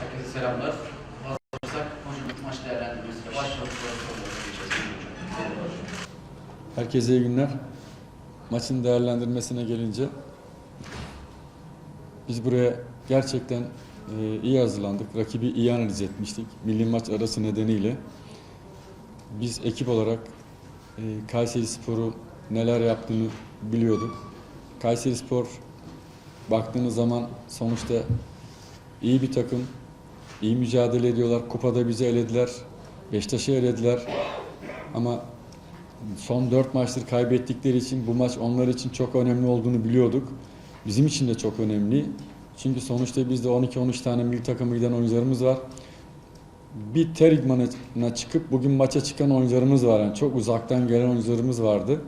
Herkese selamlar. Hazırsak hocam maç değerlendirmesi başlamak Herkese iyi günler. Maçın değerlendirmesine gelince biz buraya gerçekten e, iyi hazırlandık. Rakibi iyi analiz etmiştik. Milli maç arası nedeniyle biz ekip olarak e, Kayseri Spor'u neler yaptığını biliyorduk. Kayseri Spor baktığınız zaman sonuçta iyi bir takım, iyi mücadele ediyorlar. Kupada bizi elediler, Beşiktaş'ı elediler. Ama son 4 maçtır kaybettikleri için bu maç onlar için çok önemli olduğunu biliyorduk. Bizim için de çok önemli. Çünkü sonuçta bizde 12-13 tane milli takıma giden oyuncularımız var. Bir ter çıkıp bugün maça çıkan oyuncularımız var. Yani çok uzaktan gelen oyuncularımız vardı.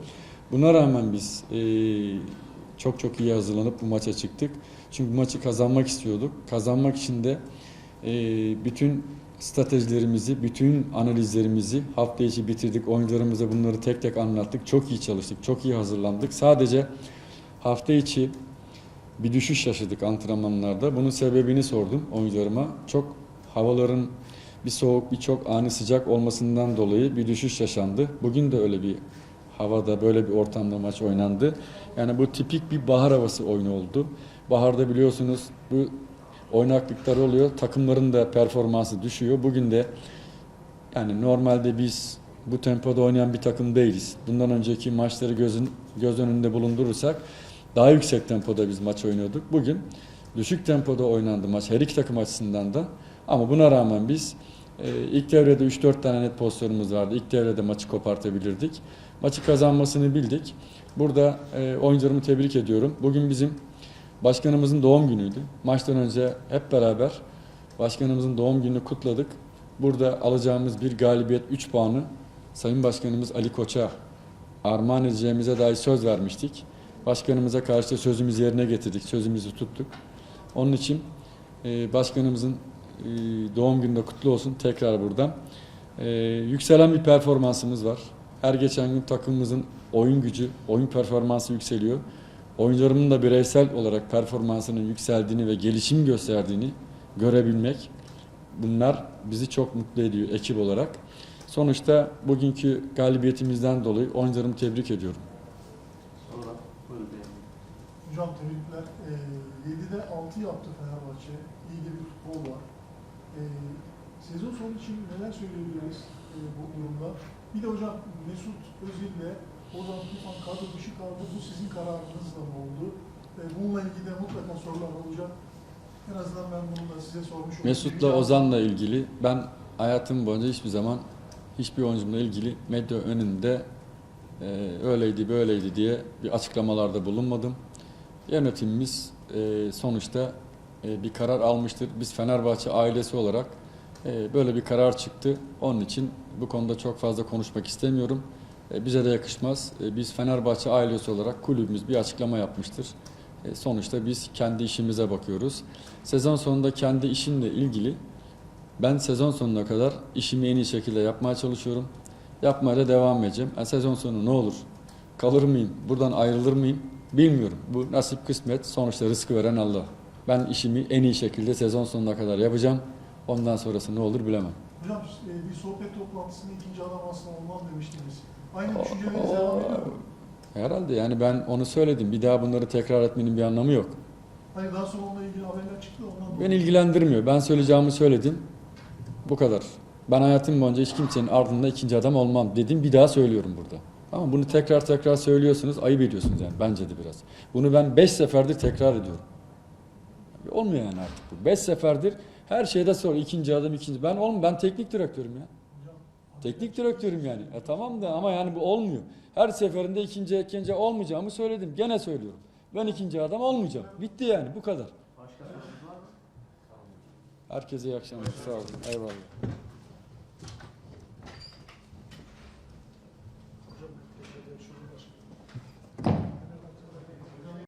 Buna rağmen biz eee, çok çok iyi hazırlanıp bu maça çıktık. Çünkü bu maçı kazanmak istiyorduk. Kazanmak için de eee, bütün stratejilerimizi, bütün analizlerimizi hafta içi bitirdik. Oyuncularımıza bunları tek tek anlattık. Çok iyi çalıştık, çok iyi hazırlandık. Sadece hafta içi bir düşüş yaşadık antrenmanlarda. Bunun sebebini sordum oyuncularıma. Çok havaların bir soğuk, bir çok ani sıcak olmasından dolayı bir düşüş yaşandı. Bugün de öyle bir havada, böyle bir ortamda maç oynandı. Yani bu tipik bir bahar havası oyunu oldu. Baharda biliyorsunuz bu oynaklıklar oluyor. Takımların da performansı düşüyor. Bugün de yani normalde biz bu tempoda oynayan bir takım değiliz. Bundan önceki maçları gözün, göz önünde bulundurursak daha yüksek tempoda biz maç oynuyorduk. Bugün düşük tempoda oynandı maç her iki takım açısından da. Ama buna rağmen biz ilk devrede 3-4 tane net pozisyonumuz vardı. İlk devrede maçı kopartabilirdik. Maçı kazanmasını bildik. Burada e, oyuncularımı tebrik ediyorum. Bugün bizim başkanımızın doğum günüydü. Maçtan önce hep beraber başkanımızın doğum gününü kutladık. Burada alacağımız bir galibiyet 3 puanı Sayın Başkanımız Ali Koç'a armağan edeceğimize dair söz vermiştik. Başkanımıza karşı sözümüzü yerine getirdik, sözümüzü tuttuk. Onun için e, başkanımızın doğum günü de kutlu olsun tekrar buradan. E, yükselen bir performansımız var. Her geçen gün takımımızın oyun gücü, oyun performansı yükseliyor. Oyuncularımın da bireysel olarak performansının yükseldiğini ve gelişim gösterdiğini görebilmek bunlar bizi çok mutlu ediyor ekip olarak. Sonuçta bugünkü galibiyetimizden dolayı oyuncularımı tebrik ediyorum. Sonra buyurun. Hocam tebrikler. Ee, 7'de 6 yaptı Fenerbahçe. İyi de bir futbol var. Ee, sezon sonu için neler söyleyebiliriz e, bu durumda? Bir de hocam Mesut Özil'le Ozan Tufan kadro dışı kaldı. Bu sizin kararınızla mı oldu? Ee, bununla ilgili de mutlaka sorular olacak. En azından ben bunu da size sormuş olayım. Mesut'la Ozan'la ilgili ben hayatım boyunca hiçbir zaman hiçbir oyuncumla ilgili medya önünde e, öyleydi böyleydi diye bir açıklamalarda bulunmadım. Yönetimimiz e, sonuçta e, bir karar almıştır. Biz Fenerbahçe ailesi olarak e, böyle bir karar çıktı. Onun için bu konuda çok fazla konuşmak istemiyorum. E, bize de yakışmaz. E, biz Fenerbahçe ailesi olarak kulübümüz bir açıklama yapmıştır. E, sonuçta biz kendi işimize bakıyoruz. Sezon sonunda kendi işimle ilgili ben sezon sonuna kadar işimi en iyi şekilde yapmaya çalışıyorum. Yapmaya da devam edeceğim. Yani sezon sonu ne olur? Kalır mıyım? Buradan ayrılır mıyım? Bilmiyorum. Bu nasip kısmet. Sonuçta rızkı veren Allah. Ben işimi en iyi şekilde sezon sonuna kadar yapacağım. Ondan sonrası ne olur bilemem. Hocam e, bir sohbet toplantısında ikinci adam aslında olmam demiştiniz. Aynı düşünceleriniz devam ediyor mu? Herhalde yani ben onu söyledim. Bir daha bunları tekrar etmenin bir anlamı yok. Hani daha sonra onunla ilgili haberler çıktı da ondan Beni ilgilendirmiyor. Ben söyleyeceğimi söyledim. Bu kadar. Ben hayatım boyunca hiç kimsenin ardında ikinci adam olmam dedim. Bir daha söylüyorum burada. Ama bunu tekrar tekrar söylüyorsunuz. Ayıp ediyorsunuz yani. Bence de biraz. Bunu ben beş seferdir tekrar ediyorum. Olmuyor yani artık bu. Beş seferdir her şeyde sor. ikinci adam ikinci. Ben oğlum ben teknik direktörüm ya. Teknik direktörüm yani. E tamam da ama yani bu olmuyor. Her seferinde ikinci ikinci olmayacağımı söyledim. Gene söylüyorum. Ben ikinci adam olmayacağım. Bitti yani bu kadar. Başka sorunuz var mı? Herkese iyi akşamlar. Sağ olun. Eyvallah.